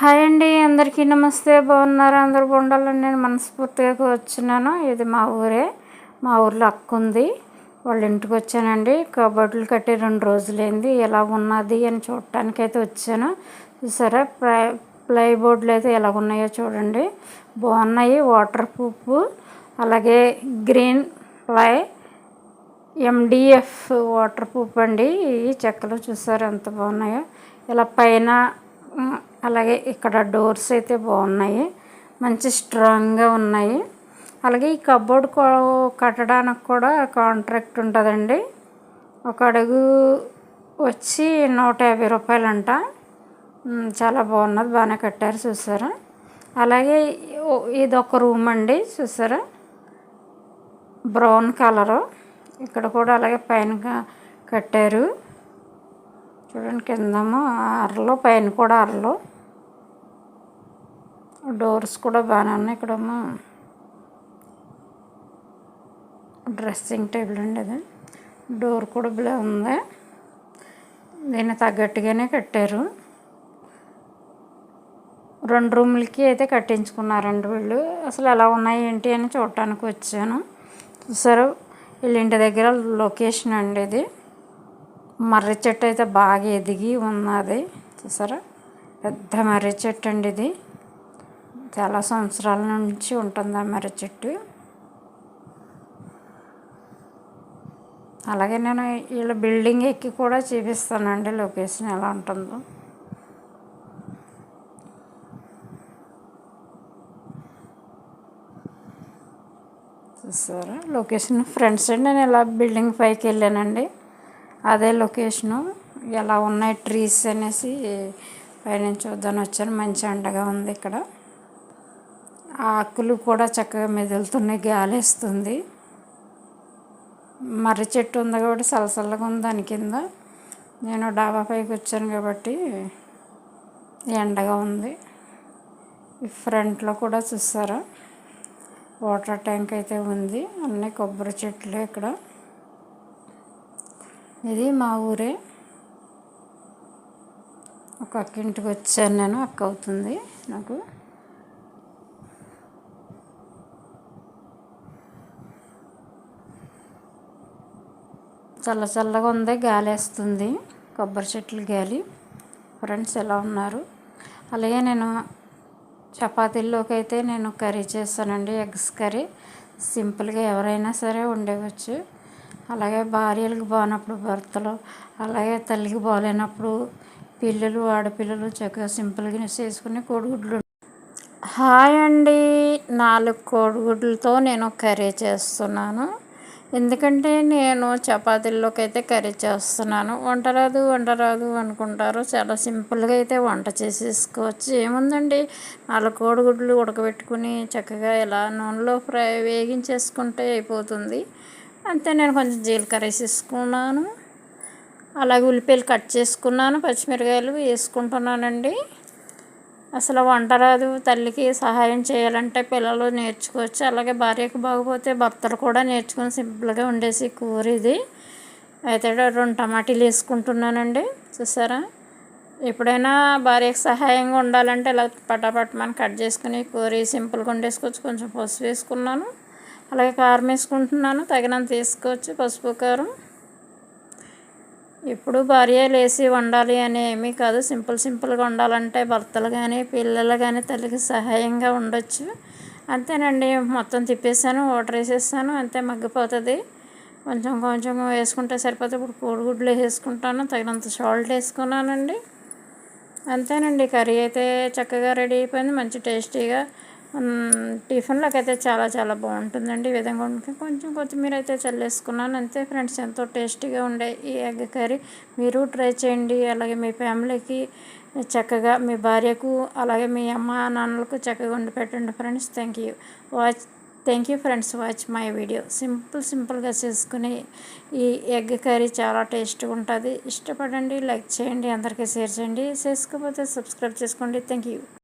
Hi అండి అందరికీ నమస్తే. బాగున్నారు? అందరు బాగుండాలని నేను మనస్ఫూర్తిగా వచ్చినాను ఇది మా ఊరే మా ఊర్లో అక్క ఉంది. వాళ్ళ ఇంటికి వచ్చానండి. కబడ్లు కట్టి రెండు రోజులైంది. ఎలా ఉన్నది అని చూడటానికి అయితే వచ్చాను. చూసారా? ప్లై ప్లై బోర్డులు అయితే ఎలా ఉన్నాయో చూడండి. బాగున్నాయి. Waterproof. అలాగే green ply MDF waterproof అండి. ఈ చెక్కలు చూసారు? ఎంత బాగున్నాయో. ఇలా పైన అలాగే ఇక్కడ డోర్స్ అయితే బాగున్నాయి. మంచి స్ట్రాంగ్గా ఉన్నాయి. అలాగే ఈ కబోర్డ్ కో- కట్టడానికి కూడా కాంట్రాక్ట్ ఉంటుందండి. ఒక అడుగు వచ్చి నూట యాభై రూపాయలంట. చాలా బాగున్నది. బాగానే కట్టారు చూసారా? అలాగే ఇది ఒక రూమ్ అండి చూసారా? Brown colour. ఇక్కడ కూడా అలాగే పైన కట్టారు. చూడండి కిందము అరలో పైన కూడా అరలు. డోర్స్ కూడా బాగానే ఉన్నాయి ఇక్కడేమో. డ్రెస్సింగ్ టేబుల్ అండి అది. డోర్ కూడా బాగా ఉంది. దీన్ని తగ్గట్టుగానే కట్టారు. రెండు రూములకి అయితే కట్టించుకున్నారండి వీళ్ళు. అసలు ఎలా ఉన్నాయి ఏంటి అని చూడటానికి వచ్చాను. చూసారు వీళ్ళ ఇంటి దగ్గర లొకేషన్ అండి ఇది. మర్రి చెట్టు అయితే బాగా ఎదిగి ఉన్నది. చూసారా? పెద్ద మర్రి చెట్టు అండి ఇది. చాలా సంవత్సరాల నుంచి ఉంటుంది ఆ మర్రి చెట్టు. అలాగే నేను వీళ్ళ బిల్డింగ్ ఎక్కి కూడా చూపిస్తానండి లొకేషన్ ఎలా ఉంటుందో. చూసారా? లొకేషన్ ఫ్రెండ్స్ అండి నేను ఇలా బిల్డింగ్ పైకి వెళ్ళానండి. అదే లొకేషను. ఎలా ఉన్నాయి ట్రీస్ అనేసి పైనుంచి చూద్దాని వచ్చాను మంచి అండగా ఉంది ఇక్కడ. ఆకులు కూడా చక్కగా మెదులుతున్నాయి. గాలి వేస్తుంది మర్రి చెట్టు ఉంది కాబట్టి సలసల్లగా ఉంది దాని కింద. నేను డాబా పైకి వచ్చాను కాబట్టి ఎండగా ఉంది. ఈ ఫ్రంట్లో కూడా చూసారా? వాటర్ ట్యాంక్ అయితే ఉంది. అన్ని కొబ్బరి చెట్లు ఇక్కడ. ఇది మా ఊరే. ఒక అక్క ఇంటికి వచ్చాను నేను అక్క అవుతుంది నాకు. చల్ల చల్లగా ఉంది గాలి వేస్తుంది కొబ్బరి చెట్లు గాలి. ఫ్రెండ్స్ ఎలా ఉన్నారు? అలాగే నేను చపాతీల్లోకి అయితే నేను కర్రీ చేస్తానండి ఎగ్స్ కర్రీ. సింపుల్గా ఎవరైనా సరే ఉండవచ్చు అలాగే భార్యలకు బాగున్నప్పుడు భర్తలు అలాగే తల్లికి బాగాలేనప్పుడు పిల్లలు ఆడపిల్లలు చక్కగా సింపుల్గా చేసుకుని కోడిగుడ్లు హాయ్ అండి. నాలుగు కోడిగుడ్లతో నేను కర్రీ చేస్తున్నాను. ఎందుకంటే నేను చపాతీల్లోకి అయితే కర్రీ చేస్తున్నాను. వంట రాదు వంట రాదు అనుకుంటారు. చాలా సింపుల్గా అయితే వంట చేసేసుకోవచ్చు. ఏముందండి? నాలుగు కోడిగుడ్లు ఉడకబెట్టుకుని చక్కగా ఇలా నూనెలో ఫ్రై వేగించేసుకుంటే అయిపోతుంది. అంతే నేను కొంచెం జీలకర్ర వేసేసుకున్నాను. అలాగే ఉల్లిపాయలు కట్ చేసుకున్నాను పచ్చిమిరకాయలు వేసుకుంటున్నానండి. అసలు వంట రాదు తల్లికి సహాయం చేయాలంటే పిల్లలు నేర్చుకోవచ్చు. అలాగే భార్యకు బాగపోతే భర్తలు కూడా నేర్చుకొని సింపుల్గా ఉండేసి కూర ఇది. అయితే రెండు టమాటీలు వేసుకుంటున్నానండి చూసారా? ఎప్పుడైనా భార్యకు సహాయంగా ఉండాలంటే ఇలా పటాపట్ మనం కట్ చేసుకుని కూర సింపుల్గా వండేసుకోవచ్చు. కొంచెం పసుపు వేసుకున్నాను. అలాగే కారం వేసుకుంటున్నాను. తగినంత తీసుకోవచ్చు పసుపు కారం. ఎప్పుడు భార్య లేసి వండాలి అని ఏమీ కాదు. సింపుల్ సింపుల్గా వండాలంటే భర్తలు కానీ పిల్లలు కానీ తల్లికి సహాయంగా ఉండొచ్చు. అంతేనండి. మొత్తం తిప్పేసాను వాటర్ వేసేసాను అంతే మగ్గిపోతుంది. కొంచెం కొంచెం వేసుకుంటే సరిపోతే ఇప్పుడు కోడిగుడ్లు వేసుకుంటాను తగినంత సాల్ట్ వేసుకున్నానండి. అంతేనండి. కర్రీ అయితే చక్కగా రెడీ అయిపోయింది. మంచి టేస్టీగా టిఫిన్లోకి అయితే చాలా చాలా బాగుంటుందండి ఈ విధంగా ఉంటుంది కొంచెం కొత్తిమీర అయితే చల్లేసుకున్నాను. అంతే ఫ్రెండ్స్ ఎంతో టేస్టీగా ఉండే ఈ ఎగ్ కర్రీ. మీరు ట్రై చేయండి. అలాగే మీ ఫ్యామిలీకి చక్కగా మీ భార్యకు అలాగే మీ అమ్మ నాన్నలకు చక్కగా వండి పెట్టండి friends. Thank you. Watch thank you friends. Watch my video. Simple సింపుల్గా చేసుకుని ఈ ఎగ్ కర్రీ చాలా టేస్ట్గా ఉంటుంది. ఇష్టపడండి లైక్ చేయండి అందరికీ షేర్ చేయండి. చేసుకోకపోతే సబ్స్క్రైబ్ చేసుకోండి. Thank you.